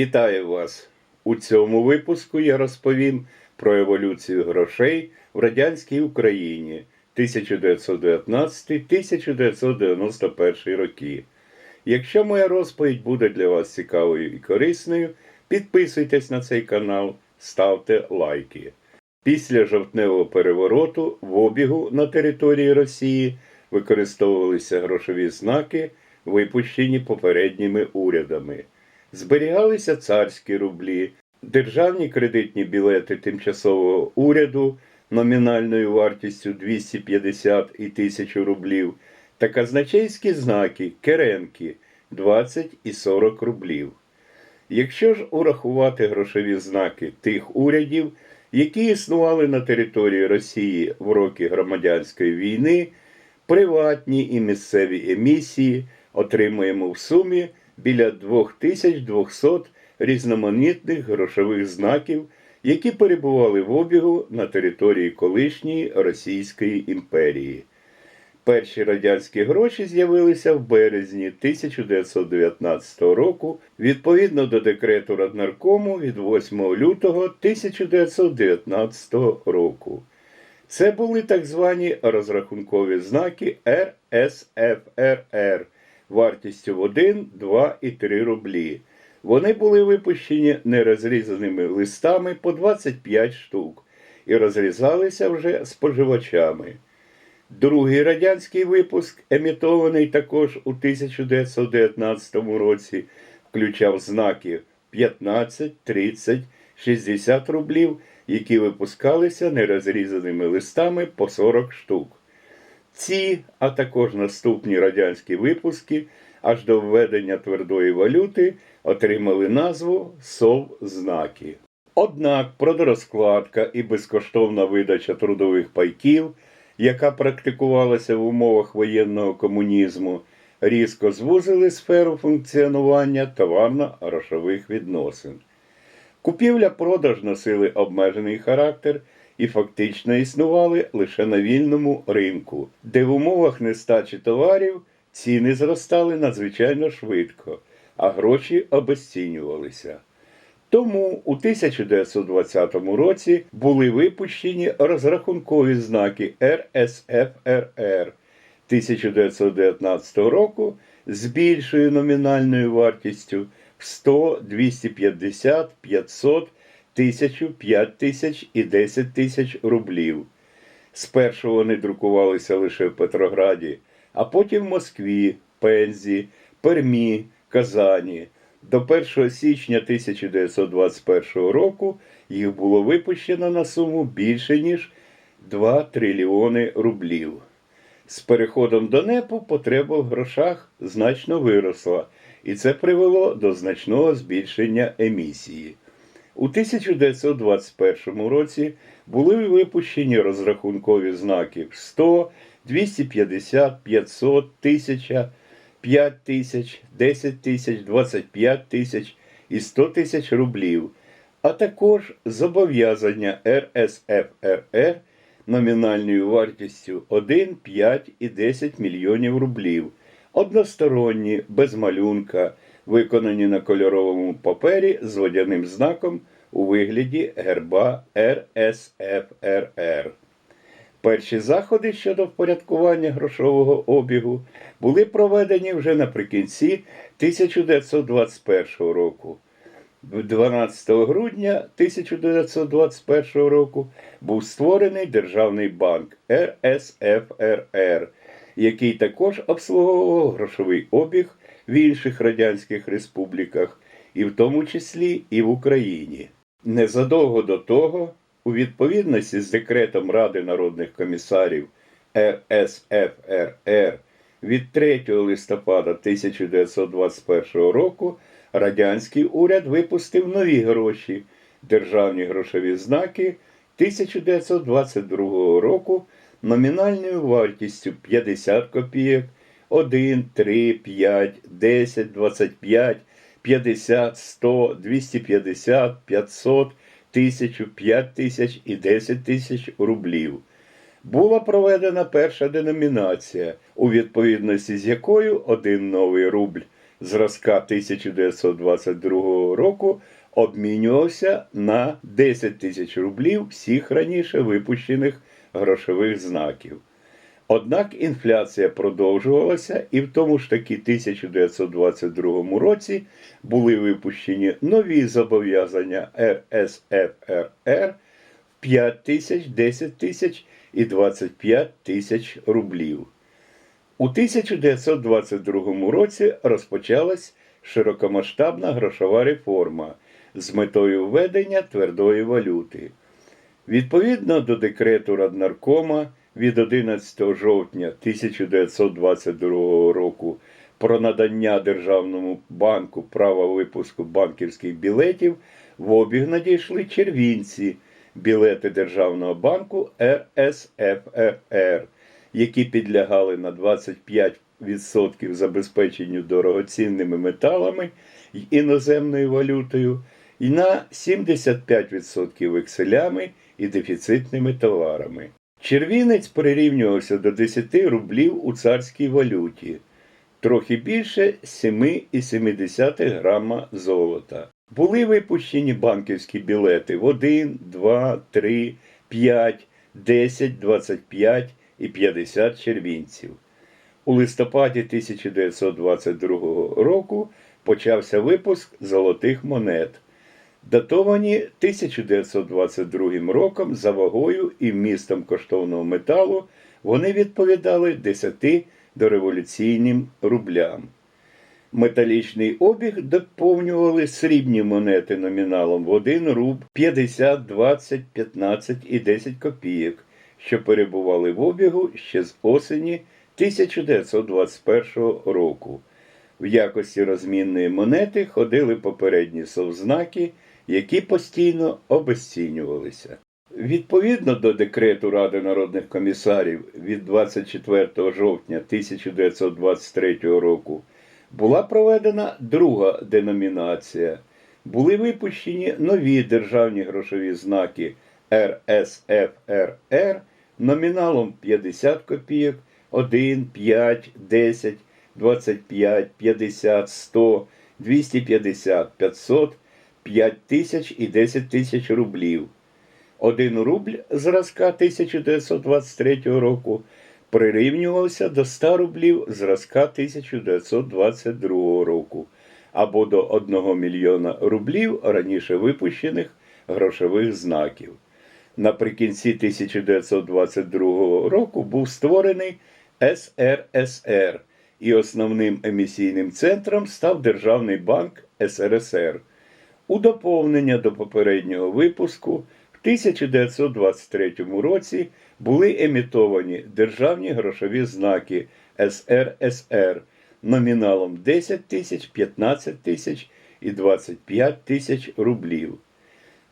Вітаю вас! У цьому випуску я розповім про еволюцію грошей в радянській Україні 1919-1991 роки. Якщо моя розповідь буде для вас цікавою і корисною, підписуйтесь на цей канал, ставте лайки. Після жовтневого перевороту в обігу на території Росії використовувалися грошові знаки, випущені попередніми урядами. Зберігалися царські рублі, державні кредитні білети тимчасового уряду номінальною вартістю 250 і 1000 рублів та казначейські знаки керенки 20 і 40 рублів. Якщо ж урахувати грошові знаки тих урядів, які існували на території Росії в роки громадянської війни, приватні і місцеві емісії отримуємо в сумі біля 2200 різноманітних грошових знаків, які перебували в обігу на території колишньої Російської імперії. Перші радянські гроші з'явилися в березні 1919 року відповідно до декрету Раднаркому від 8 лютого 1919 року. Це були так звані розрахункові знаки РСФРР вартістю в 1, 2 і 3 рублі. Вони були випущені нерозрізаними листами по 25 штук і розрізалися вже споживачами. Другий радянський випуск, емітований також у 1919 році, включав знаки 15, 30, 60 рублів, які випускалися нерозрізаними листами по 40 штук. Ці, а також наступні радянські випуски аж до введення твердої валюти отримали назву Совзнаки. Однак продорозкладка і безкоштовна видача трудових пайків, яка практикувалася в умовах воєнного комунізму, різко звузили сферу функціонування товарно-грошових відносин. Купівля-продаж носили обмежений характер і фактично існували лише на вільному ринку, де в умовах нестачі товарів ціни зростали надзвичайно швидко, а гроші обезцінювалися. Тому у 1920 році були випущені розрахункові знаки РСФРР 1919 року з більшою номінальною вартістю в 100, 250, 500, 1000, 5000 і 10 тисяч рублів. Спершу вони друкувалися лише в Петрограді, а потім в Москві, Пензі, Пермі, Казані. До 1 січня 1921 року їх було випущено на суму більше ніж 2 трильйони рублів. З переходом до НЕПу потреба в грошах значно виросла, і це привело до значного збільшення емісії. У 1921 році були випущені розрахункові знаки 100, 250, 500, 1000, 5 тисяч, 10 тисяч, 25 тисяч і 100 тисяч рублів, а також зобов'язання РСФРР номінальною вартістю 1, 5 і 10 мільйонів рублів, односторонні, без малюнка, виконані на кольоровому папері з водяним знаком у вигляді герба РСФРР. Перші заходи щодо впорядкування грошового обігу були проведені вже наприкінці 1921 року. 12 грудня 1921 року був створений Державний банк РСФРР, який також обслуговував грошовий обіг в інших радянських республіках, і в тому числі і в Україні. Незадовго до того, у відповідності з декретом Ради народних комісарів РСФРР від 3 листопада 1921 року радянський уряд випустив нові гроші, державні грошові знаки 1922 року номінальною вартістю 50 копійок, 1, 3, 5, 10, 25, 50, 100, 250, 500, 1000, 5000 і 10 тисяч рублів. Була проведена перша деномінація, у відповідності з якою один новий рубль зразка 1922 року обмінювався на 10 тисяч рублів всіх раніше випущених грошових знаків. Однак інфляція продовжувалася, і в тому ж таки 1922 році були випущені нові зобов'язання РСФРР 5 тисяч, 10 тисяч і 25 тисяч рублів. У 1922 році розпочалась широкомасштабна грошова реформа з метою введення твердої валюти. Відповідно до декрету Раднаркома від 11 жовтня 1922 року про надання Державному банку права випуску банківських білетів в обіг надійшли червінці білети Державного банку РСФРР, які підлягали на 25% забезпеченню дорогоцінними металами й іноземною валютою і на 75% векселями і дефіцитними товарами. Червінець прирівнювався до 10 рублів у царській валюті, трохи більше 7,7 грама золота. Були випущені банківські білети в 1, 2, 3, 5, 10, 25 і 50 червінців. У листопаді 1922 року почався випуск золотих монет, датовані 1922 роком за вагою і вмістом коштовного металу вони відповідали 10 дореволюційним рублям. Металічний обіг доповнювали срібні монети номіналом в 1 руб 50, 20, 15 і 10 копійок, що перебували в обігу ще з осені 1921 року. В якості розмінної монети ходили попередні совзнаки, які постійно обезцінювалися. Відповідно до декрету Ради народних комісарів від 24 жовтня 1923 року була проведена друга деномінація. Були випущені нові державні грошові знаки РСФРР номіналом 50 копійок, 1, 5, 10, 25, 50, 100, 250, 500, 5 тисяч і 10 тисяч рублів. Один рубль зразка 1923 року прирівнювався до 100 рублів зразка 1922 року або до 1 мільйона рублів раніше випущених грошових знаків. Наприкінці 1922 року був створений СРСР і основним емісійним центром став Державний банк СРСР. У доповнення до попереднього випуску в 1923 році були емітовані державні грошові знаки СРСР номіналом 10 тисяч, 15 тисяч і 25 тисяч рублів.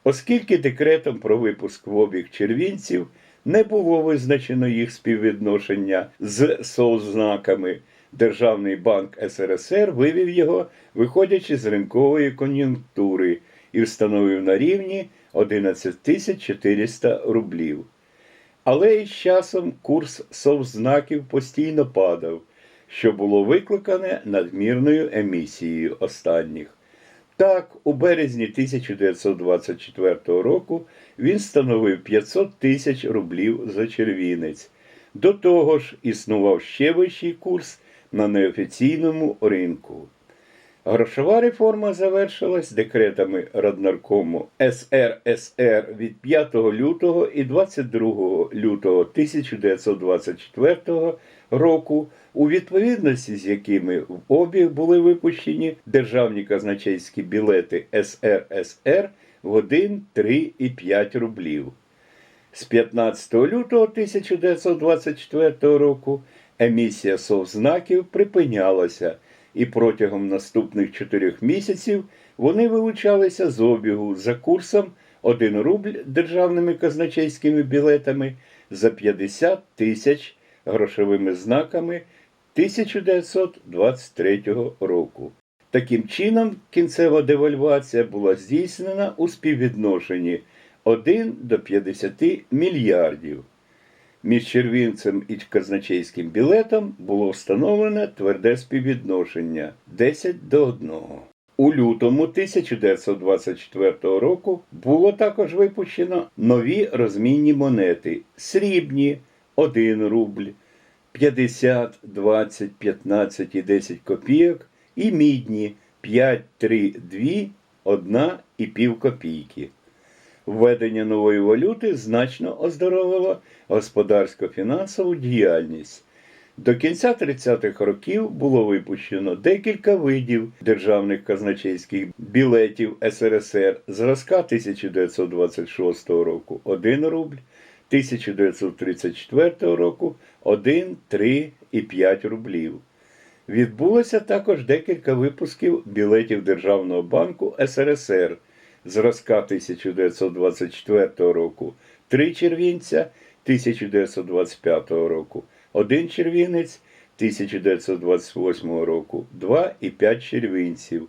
Оскільки декретом про випуск в обіг червінців не було визначено їх співвідношення з совзнаками, Державний банк СРСР вивів його, виходячи з ринкової кон'юнктури, і встановив на рівні 11 400 рублів. Але із часом курс совзнаків постійно падав, що було викликане надмірною емісією останніх. Так, у березні 1924 року він становив 500 тисяч рублів за червінець. До того ж, існував ще вищий курс на неофіційному ринку. Грошова реформа завершилась декретами Раднаркому СРСР від 5 лютого і 22 лютого 1924 року, у відповідності з якими в обіг були випущені державні казначейські білети СРСР в 1, 3 і 5 рублів. З 15 лютого 1924 року емісія совзнаків припинялася, і протягом наступних чотирьох місяців вони вилучалися з обігу за курсом 1 рубль державними казначейськими білетами за 50 тисяч грошовими знаками 1923 року. Таким чином, кінцева девальвація була здійснена у співвідношенні 1 до 50 мільярдів. Між червінцем і казначейським білетом було встановлене тверде співвідношення 10 до 1. У лютому 1924 року було також випущено нові розмінні монети срібні 1 рубль, 50, 20, 15 і 10 копійок і мідні 5, 3, 2, 1 і пів копійки. Введення нової валюти значно оздоровило господарсько-фінансову діяльність. До кінця 30-х років було випущено декілька видів державних казначейських білетів СРСР зразка 1926 року 1 рубль, 1934 року 1, 3 і 5 рублів. Відбулося також декілька випусків білетів Державного банку СРСР зразка 1924 року. 3 червінця 1925 року, 1 червінець 1928 року, 2 і 5 червінців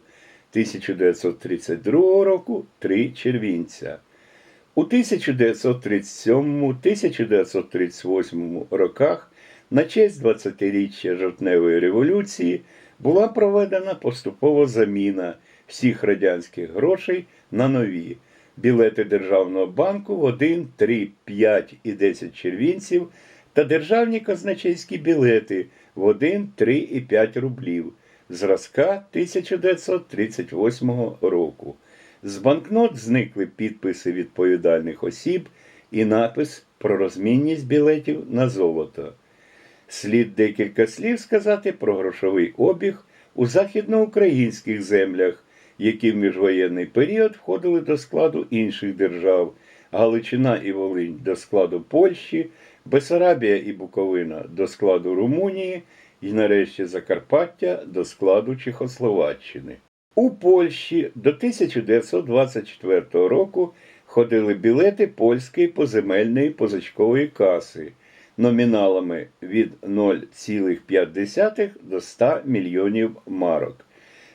1932 року. 3 червінця. У 1937-1938 роках на честь 20-річчя жовтневої революції була проведена поступова заміна всіх радянських грошей на нові білети Державного банку в 1, 3, 5 і 10 червінців та державні казначейські білети в 1, 3 і 5 рублів зразка 1938 року. З банкнот зникли підписи відповідальних осіб і напис про розмінність білетів на золото. Слід декілька слів сказати про грошовий обіг у західноукраїнських землях, які в міжвоєнний період входили до складу інших держав, Галичина і Волинь до складу Польщі, Бесарабія і Буковина до складу Румунії і нарешті Закарпаття до складу Чехословаччини. У Польщі до 1924 року ходили білети польської поземельної позичкової каси номіналами від 0,5 до 100 мільйонів марок.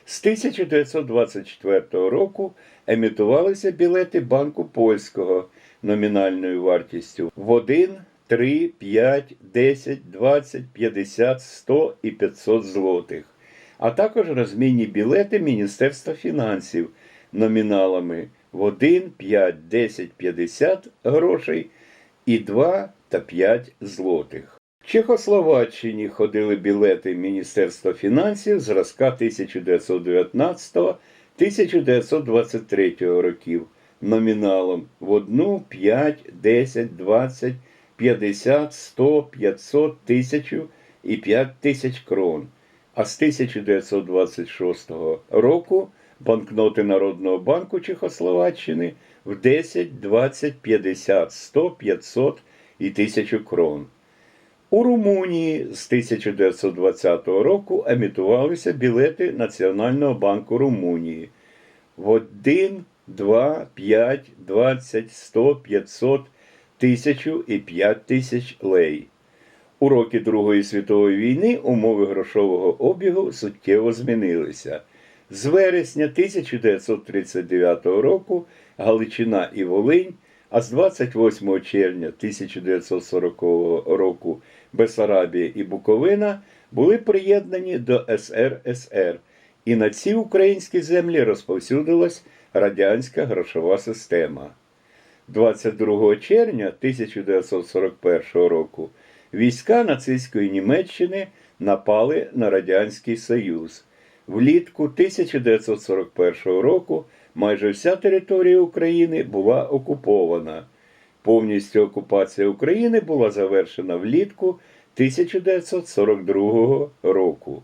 З 1924 року емітувалися білети Банку Польського номінальною вартістю в 1, 3, 5, 10, 20, 50, 100 і 500 злотих, а також розмінні білети Міністерства фінансів номіналами в 1, 5, 10, 50 грошей і 2 та 5 злотих. Чехословаччині ходили білети Міністерства фінансів зразка 1919-1923 років номіналом в 1, 5, 10, 20, 50, 100, 500, 1000 і 5000 крон. А з 1926 року банкноти Народного банку Чехословаччини в 10, 20, 50, 100, 500 і 1000 крон. У Румунії з 1920 року емітувалися білети Національного банку Румунії в 1, 2, 5, 20, 100, 500, 1000 і 5000 лей. У роки Другої світової війни умови грошового обігу суттєво змінилися. З вересня 1939 року Галичина і Волинь, а з 28 червня 1940 року Бесарабія і Буковина були приєднані до СРСР, і на ці українські землі розповсюдилась радянська грошова система. 22 червня 1941 року війська нацистської Німеччини напали на Радянський Союз. Влітку 1941 року майже вся територія України була окупована. Повністю окупація України була завершена влітку 1942 року.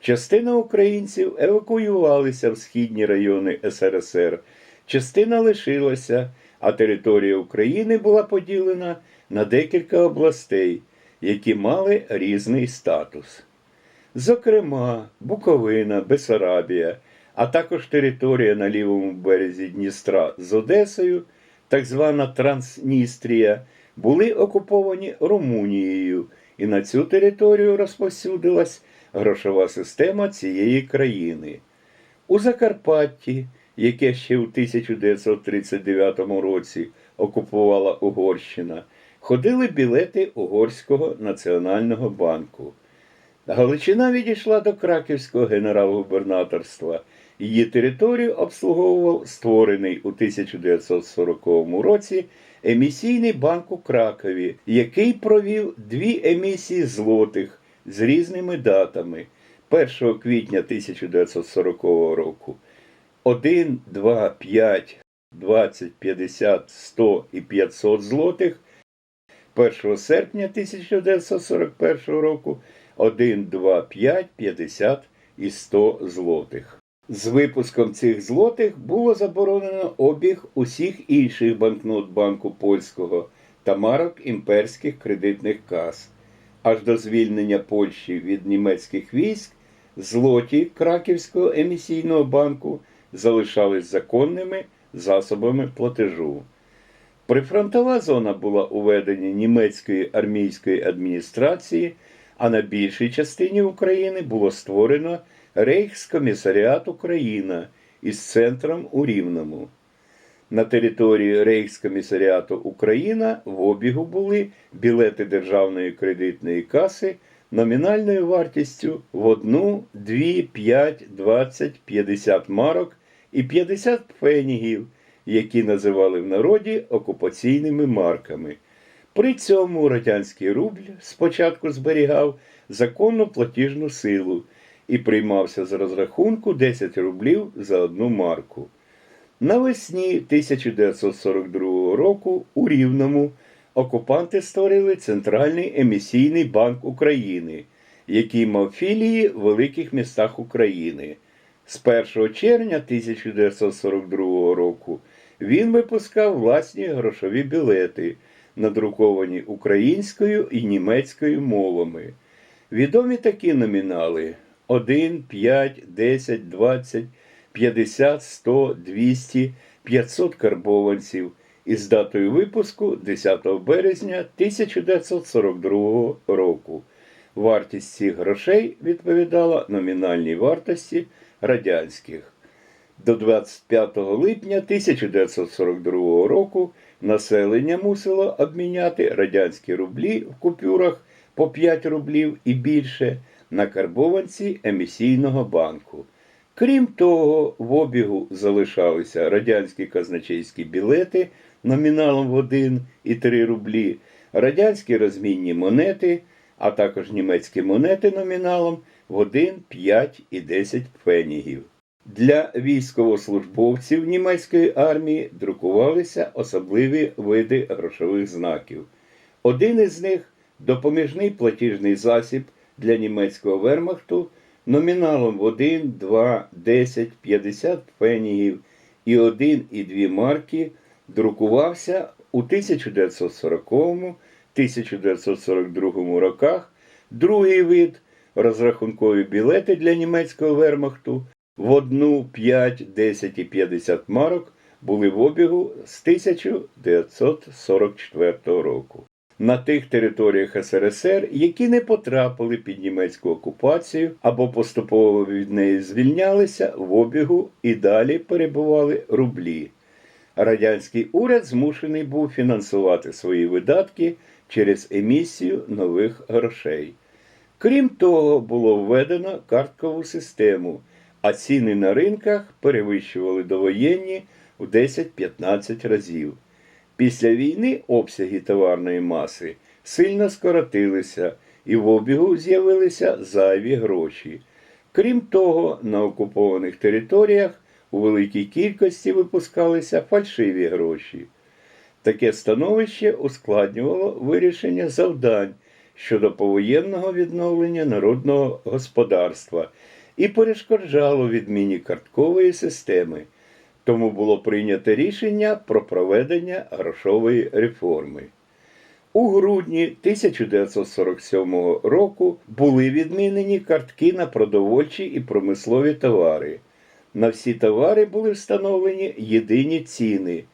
Частина українців евакуювалися в східні райони СРСР, частина лишилася, а територія України була поділена на декілька областей, які мали різний статус. Зокрема, Буковина, Бесарабія, а також територія на лівому березі Дністра з Одесою, так звана Трансністрія, були окуповані Румунією, і на цю територію розповсюдилась грошова система цієї країни. У Закарпатті, яке ще у 1939 році окупувала Угорщина, ходили білети Угорського національного банку. Галичина відійшла до Краківського генерал-губернаторства Її територію обслуговував створений у 1940 році емісійний банк у Кракові, який провів дві емісії злотих з різними датами 1 квітня 1940 року. 1, 2, 5, 20, 50, 100 і 500 злотих 1 серпня 1941 року 1, 2, 5, 50 і 100 злотих. З випуском цих злотих було заборонено обіг усіх інших банкнот Банку Польського та марок імперських кредитних кас. Аж до звільнення Польщі від німецьких військ злоті Краківського емісійного банку залишались законними засобами платежу. Прифронтова зона була у веденні німецької армійської адміністрації, а на більшій частині України було створено Рейхскомісаріат Україна із центром у Рівному. На території Рейхскомісаріату Україна в обігу були білети Державної кредитної каси номінальною вартістю в 1, 2, 5, 20, 50 марок і 50 пфенігів, які називали в народі окупаційними марками. При цьому радянський рубль спочатку зберігав законну платіжну силу і приймався з розрахунку 10 рублів за одну марку. Навесні 1942 року у Рівному окупанти створили Центральний емісійний банк України, який мав філії в великих містах України. З 1 червня 1942 року він випускав власні грошові білети, надруковані українською і німецькою мовами. Відомі такі номінали 1, 5, 10, 20, 50, 100, 200, 500 карбованців із датою випуску 10 березня 1942 року. Вартість цих грошей відповідала номінальній вартості радянських. До 25 липня 1942 року населення мусило обміняти радянські рублі в купюрах по 5 рублів і більше на карбованці емісійного банку. Крім того, в обігу залишалися радянські казначейські білети номіналом в 1 і 3 рублі, радянські розмінні монети, а також німецькі монети номіналом в 1, 5 і 10 пфенігів. Для військовослужбовців німецької армії друкувалися особливі види грошових знаків. Один із них допоміжний платіжний засіб для німецького вермахту номіналом в 1, 2, 10, 50 пфенігів і 1 і 2 марки друкувався у 1940-1942 роках. Другий вид розрахункові білети для німецького вермахту в 1, 5, 10 і 50 марок були в обігу з 1944 року. На тих територіях СРСР, які не потрапили під німецьку окупацію або поступово від неї звільнялися, в обігу і далі перебували рублі. Радянський уряд змушений був фінансувати свої видатки через емісію нових грошей. Крім того, було введено карткову систему, а ціни на ринках перевищували довоєнні в 10-15 разів. Після війни обсяги товарної маси сильно скоротилися і в обігу з'явилися зайві гроші. Крім того, на окупованих територіях у великій кількості випускалися фальшиві гроші. Таке становище ускладнювало вирішення завдань щодо повоєнного відновлення народного господарства і перешкоджало відміні карткової системи. Тому було прийнято рішення про проведення грошової реформи. У грудні 1947 року були відмінені картки на продовольчі і промислові товари. На всі товари були встановлені єдині ціни,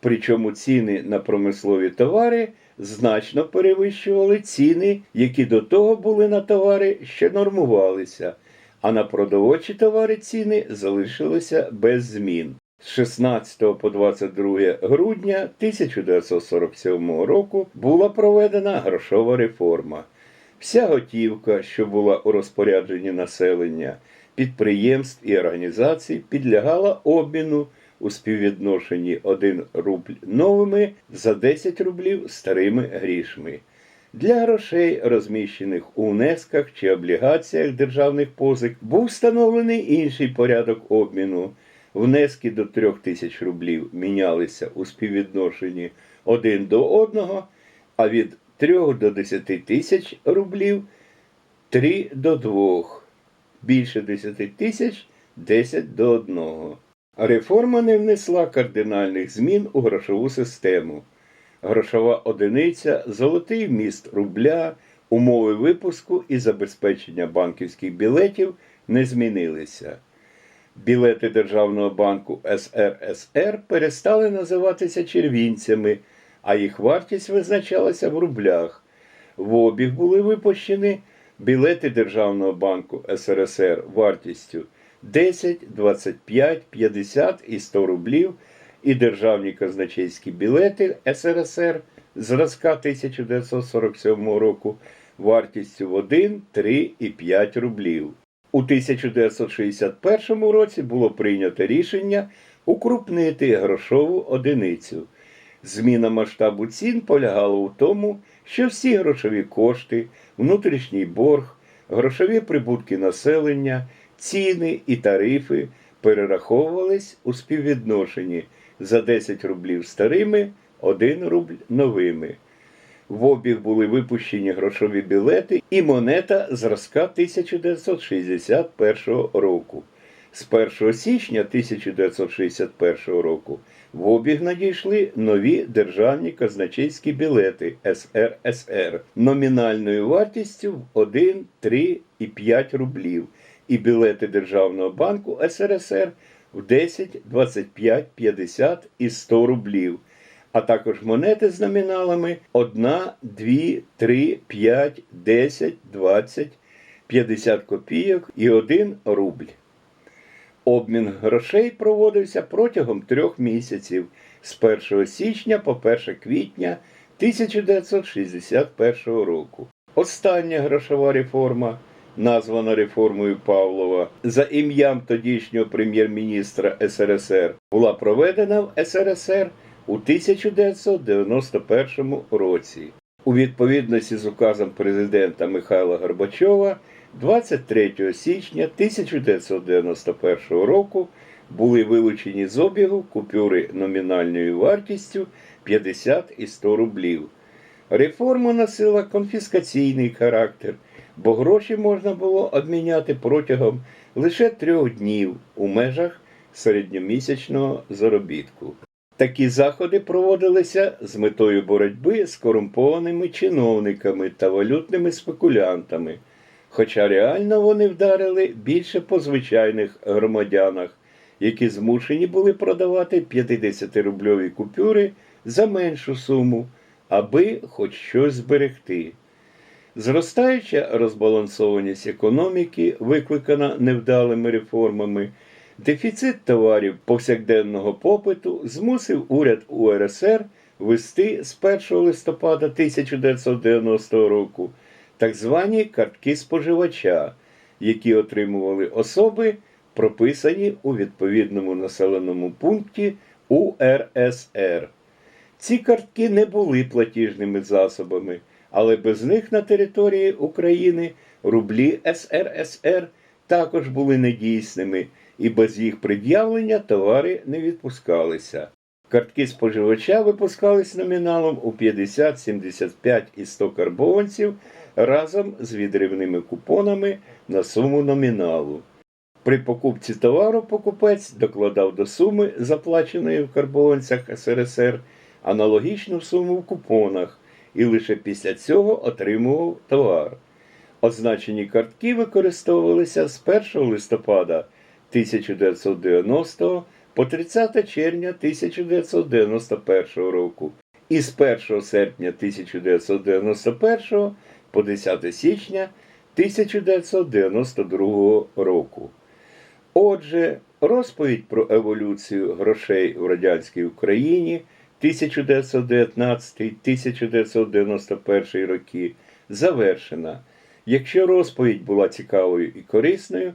причому ціни на промислові товари значно перевищували ціни, які до того були на товари, що нормувалися, а на продовольчі товари ціни залишилися без змін. З 16 по 22 грудня 1947 року була проведена грошова реформа. Вся готівка, що була у розпорядженні населення, підприємств і організацій підлягала обміну у співвідношенні 1 рубль новими за 10 рублів старими грішми. Для грошей, розміщених у внесках чи облігаціях державних позик, був встановлений інший порядок обміну. Внески до 3 тисяч рублів мінялися у співвідношенні 1 до 1, а від 3 до 10 тисяч рублів 3 до 2. Більше 10 тисяч 10 до 1. Реформа не внесла кардинальних змін у грошову систему. Грошова одиниця, золотий вміст рубля, умови випуску і забезпечення банківських білетів не змінилися. Білети Державного банку СРСР перестали називатися червінцями, а їх вартість визначалася в рублях. В обіг були випущені білети Державного банку СРСР вартістю 10, 25, 50 і 100 рублів і державні казначейські білети СРСР зразка 1947 року вартістю в 1, 3 і 5 рублів. У 1961 році було прийнято рішення укрупнити грошову одиницю. Зміна масштабу цін полягала у тому, що всі грошові кошти, внутрішній борг, грошові прибутки населення, ціни і тарифи перераховувались у співвідношенні за 10 рублів старими, 1 рубль новими. В обіг були випущені грошові білети і монета зразка 1961 року. З 1 січня 1961 року в обіг надійшли нові державні казначейські білети СРСР номінальною вартістю в 1, 3 і 5 рублів. І білети Державного банку СРСР в 10, 25, 50 і 100 рублів, а також монети з номіналами 1, 2, 3, 5, 10, 20, 50 копійок і 1 рубль. Обмін грошей проводився протягом трьох місяців з 1 січня по 1 квітня 1961 року. Остання грошова реформа, названа реформою Павлова, за ім'ям тодішнього прем'єр-міністра СРСР, була проведена в СРСР у 1991 році. У відповідності з указом президента Михайла Горбачова 23 січня 1991 року були вилучені з обігу купюри номінальною вартістю 50 і 100 рублів. Реформа носила конфіскаційний характер, бо гроші можна було обміняти протягом лише трьох днів у межах середньомісячного заробітку. Такі заходи проводилися з метою боротьби з корумпованими чиновниками та валютними спекулянтами, хоча реально вони вдарили більше по звичайних громадянах, які змушені були продавати 50-рубльові купюри за меншу суму, аби хоч щось зберегти. Зростаюча розбалансованість економіки, викликана невдалими реформами, дефіцит товарів повсякденного попиту змусив уряд УРСР ввести з 1 листопада 1990 року так звані картки споживача, які отримували особи, прописані у відповідному населеному пункті УРСР. Ці картки не були платіжними засобами, але без них на території України рублі СРСР також були недійсними, і без їх пред'явлення товари не відпускалися. Картки споживача випускались номіналом у 50, 75 і 100 карбованців разом з відривними купонами на суму номіналу. При покупці товару покупець докладав до суми, заплаченої в карбованцях СРСР, аналогічну суму в купонах і лише після цього отримував товар. Означені картки використовувалися з 1 листопада 1990 по 30 червня 1991 року і з 1 серпня 1991 по 10 січня 1992 року. Отже, розповідь про еволюцію грошей в радянській Україні 1919-1991 роки завершена. Якщо розповідь була цікавою і корисною,